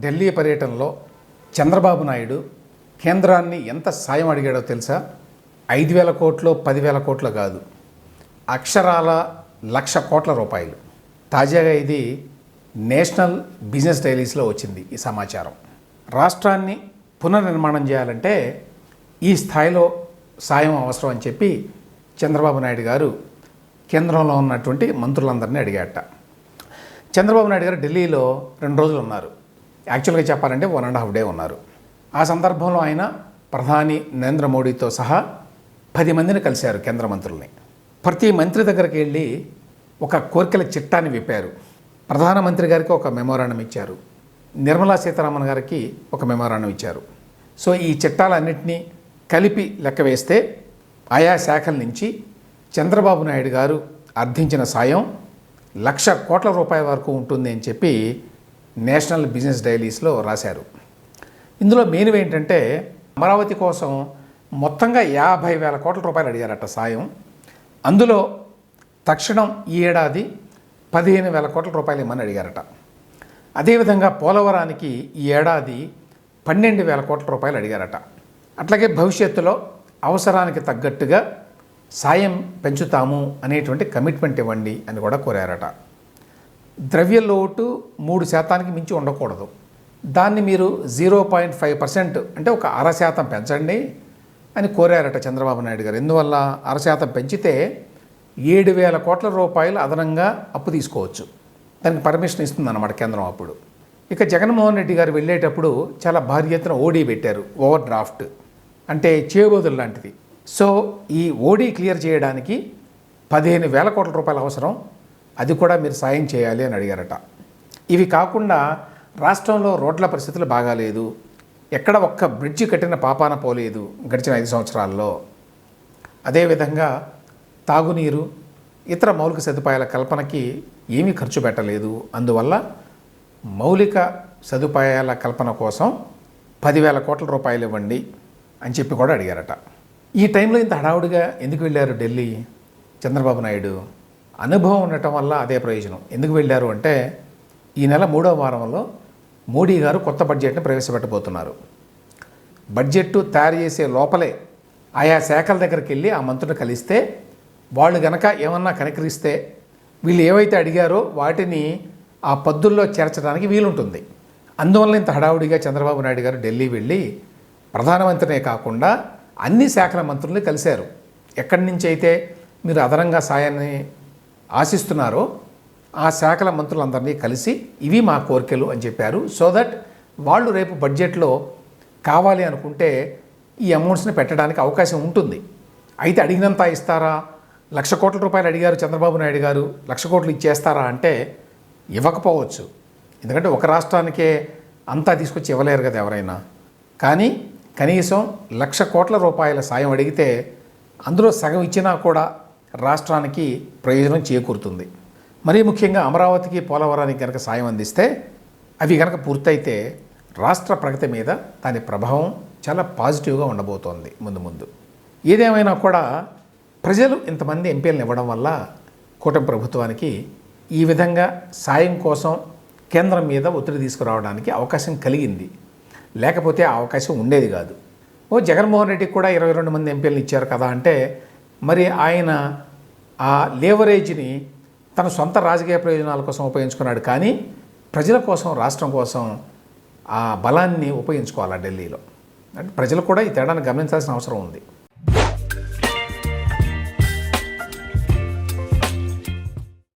ఢిల్లీ పర్యటనలో చంద్రబాబు నాయుడు కేంద్రాన్ని ఎంత సాయం అడిగాడో తెలుసా? ఐదు వేల కోట్లు పదివేల కోట్లు కాదు. అక్షరాల లక్ష కోట్ల రూపాయలు. తాజాగా ఇది నేషనల్ బిజినెస్ డైలీస్లో వచ్చింది ఈ సమాచారం. రాష్ట్రాన్ని పునర్నిర్మాణం చేయాలంటే ఈ స్థాయిలో సాయం అవసరం అని చెప్పి చంద్రబాబు నాయుడు గారు కేంద్రంలో ఉన్నటువంటి మంత్రులందరినీ అడిగాట చంద్రబాబు నాయుడు గారు ఢిల్లీలో రెండు రోజులు ఉన్నారు. యాక్చువల్గా చెప్పాలంటే వన్ అండ్ హాఫ్ డే ఉన్నారు. ఆ సందర్భంలో ఆయన ప్రధాని నరేంద్ర మోడీతో సహా పది మందిని కలిశారు కేంద్ర మంత్రుల్ని. ప్రతి మంత్రి దగ్గరికి వెళ్ళి ఒక కోరికల చిట్టాన్ని విప్పారు. ప్రధానమంత్రి గారికి ఒక మెమోరాండం ఇచ్చారు. నిర్మలా సీతారామన్ గారికి ఒక మెమోరాండం ఇచ్చారు. సో ఈ చిట్టాలన్నింటినీ కలిపి లెక్క వేస్తే ఆయా శాఖల నుంచి చంద్రబాబు నాయుడు గారు అర్థించిన సాయం లక్ష కోట్ల రూపాయల వరకు ఉంటుంది అని చెప్పి నేషనల్ బిజినెస్ డైలీస్లో రాశారు. ఇందులో మెయిన్ ఏంటంటే అమరావతి కోసం మొత్తంగా యాభై వేల కోట్ల రూపాయలు అడిగారట సాయం. అందులో తక్షణం ఈ ఏడాది పదిహేను వేల కోట్ల రూపాయలు ఇమ్మని అడిగారట. అదేవిధంగా పోలవరానికి ఈ ఏడాది పన్నెండు వేల కోట్ల రూపాయలు అడిగారట. అట్లాగే భవిష్యత్తులో అవసరానికి తగ్గట్టుగా సాయం పెంచుతాము అనేటువంటి కమిట్మెంట్ ఇవ్వండి అని కూడా కోరారట. ద్రవ్య లోటు మూడు శాతానికి మించి ఉండకూడదు. దాన్ని మీరు జీరో పాయింట్ ఫైవ్ పర్సెంట్ అంటే ఒక అర శాతం పెంచండి అని కోరారట చంద్రబాబు నాయుడు గారు. ఎందువల్ల? అర శాతం పెంచితే ఏడు వేల కోట్ల రూపాయలు అదనంగా అప్పు తీసుకోవచ్చు. దానికి పర్మిషన్ ఇస్తుంది అన్నమాట కేంద్రం అప్పుడు. ఇక జగన్మోహన్ రెడ్డి గారు వెళ్ళేటప్పుడు చాలా భారీ ఎత్తున ఓడీ పెట్టారు ఓవర్ డ్రాఫ్ట్. అంటే చేయబోదులు లాంటిది. సో ఈ ఓడీ క్లియర్ చేయడానికి పదిహేను వేల కోట్ల రూపాయలు అవసరం అది కూడా మీరు సాయం చేయాలి అని అడిగారట. ఇవి కాకుండా రాష్ట్రంలో రోడ్ల పరిస్థితులు బాగాలేదు ఎక్కడ ఒక్క బ్రిడ్జి కట్టిన పాపాన పోలేదు గడిచిన ఐదు సంవత్సరాల్లో. అదేవిధంగా తాగునీరు ఇతర మౌలిక సదుపాయాల కల్పనకి ఏమీ ఖర్చు పెట్టలేదు. అందువల్ల మౌలిక సదుపాయాల కల్పన కోసం పదివేల కోట్ల రూపాయలు ఇవ్వండి అని చెప్పి కూడా అడిగారట. ఈ టైంలో ఇంత హడావుడిగా ఎందుకు వెళ్ళారు ఢిల్లీ? చంద్రబాబు నాయుడు అనుభవం ఉండటం వల్ల అదే ప్రయోజనం. ఎందుకు వెళ్ళారు అంటే ఈ నెల మూడవ వారంలో మోడీ గారు కొత్త బడ్జెట్ను ప్రవేశపెట్టబోతున్నారు. బడ్జెట్ తయారు చేసే లోపలే ఆయా శాఖల దగ్గరికి వెళ్ళి ఆ మంత్రులు కలిస్తే వాళ్ళు గనక ఏమన్నా కనికరిస్తే వీళ్ళు ఏవైతే అడిగారో వాటిని ఆ పద్దుల్లో చేర్చడానికి వీలుంటుంది. అందువల్ల ఇంత హడావుడిగా చంద్రబాబు నాయుడు గారు ఢిల్లీ వెళ్ళి ప్రధానమంత్రినే కాకుండా అన్ని శాఖల మంత్రుల్ని కలిశారు. ఎక్కడి నుంచి అయితే మీరు అదనంగా సాయాన్ని ఆశిస్తున్నారో. ఆ శాఖల మంత్రులందరినీ కలిసి ఇవి మా కోరికలు అని చెప్పారు. సో దట్ వాళ్ళు రేపు బడ్జెట్లో కావాలి అనుకుంటే ఈ అమౌంట్స్ని పెట్టడానికి అవకాశం ఉంటుంది. అయితే అడిగినంత ఇస్తారా? లక్ష కోట్ల రూపాయలు అడిగారు చంద్రబాబు నాయుడు గారు. లక్ష కోట్లు ఇచ్చేస్తారా అంటే ఇవ్వకపోవచ్చు. ఎందుకంటే ఒక రాష్ట్రానికే అంతా తీసుకొచ్చి ఇవ్వలేరు కదా ఎవరైనా. కానీ కనీసం లక్ష కోట్ల రూపాయల సాయం అడిగితే అందులో సగం ఇచ్చినా కూడా రాష్ట్రానికి ప్రయోజనం చేకూరుతుంది. మరీ ముఖ్యంగా అమరావతికి పోలవరానికి కనుక సాయం అందిస్తే అవి కనుక పూర్తయితే రాష్ట్ర ప్రగతి మీద దాని ప్రభావం చాలా పాజిటివ్గా ఉండబోతోంది ముందు ముందు. ఏదేమైనా కూడా ప్రజలు ఇంతమంది ఎంపీలను ఇవ్వడం వల్ల కూటమి ప్రభుత్వానికి ఈ విధంగా సాయం కోసం కేంద్రం మీద ఒత్తిడి తీసుకురావడానికి అవకాశం కలిగింది. లేకపోతే ఆ అవకాశం ఉండేది కాదు. ఓ జగన్మోహన్ రెడ్డికి కూడా ఇరవై రెండు మంది ఎంపీలను ఇచ్చారు కదా అంటే మరి ఆయన ఆ లేవరేజ్ని తన సొంత రాజకీయ ప్రయోజనాల కోసం ఉపయోగించుకున్నాడు. కానీ ప్రజల కోసం రాష్ట్రం కోసం ఆ బలాన్ని ఉపయోగించుకోవాలి ఢిల్లీలో? అంటే ప్రజలు కూడా ఈ తేడాను గమనించాల్సిన అవసరం ఉంది.